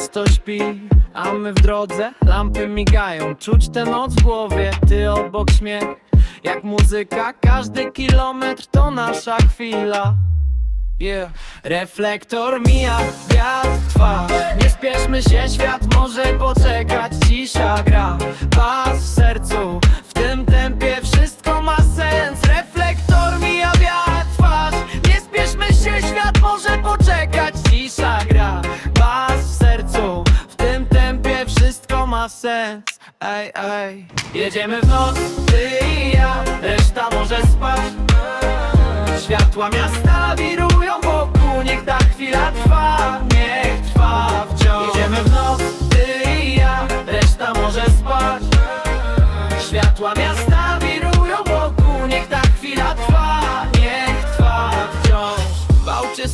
Miasto śpi, a my w drodze. Lampy migają, czuć tę noc w głowie. Ty obok śmiech, jak muzyka. Każdy kilometr to nasza chwila. Yeah. Reflektor mija, wiatr trwa. Nie spieszmy się, świat może poczekać sens. Ej, ej. Jedziemy w noc, ty i ja Reszta może spać. Światła miasta wirują wokół Niech ta chwila trwa,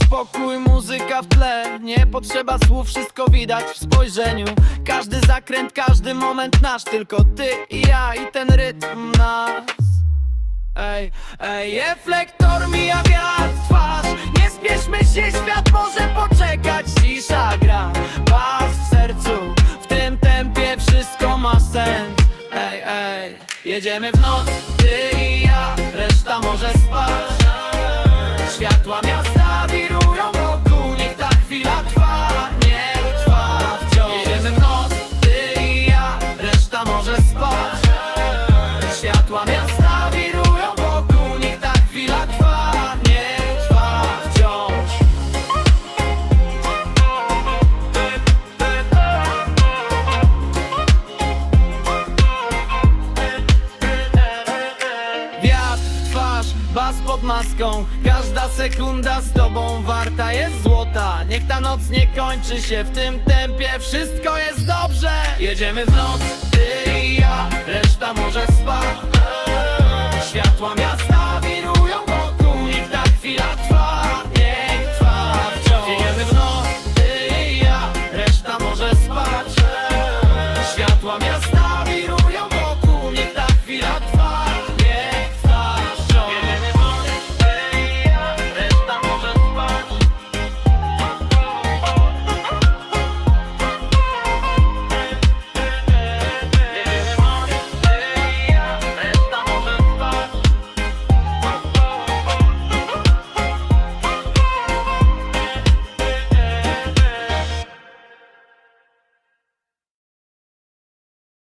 spokój, muzyka w tle. Nie potrzeba słów, wszystko widać w spojrzeniu. Każdy zakręt, każdy moment nasz Tylko ty i ja i ten rytm nas Ej, ej, reflektor mija wiatr twarz. Nie spieszmy się, świat może poczekać. Cisza gra, bas w sercu. W tym tempie wszystko ma sens. Ej, ej, jedziemy w noc, ty i ja. Reszta może spać Światła miasta wirują wokół Niech ta chwila trwa, niech trwa wciąż. Wiatr, twarz, bas pod maską Każda sekunda z tobą warta jest złota. Niech ta noc nie kończy się w tym tempie Wszystko jest dobrze. Jedziemy w noc,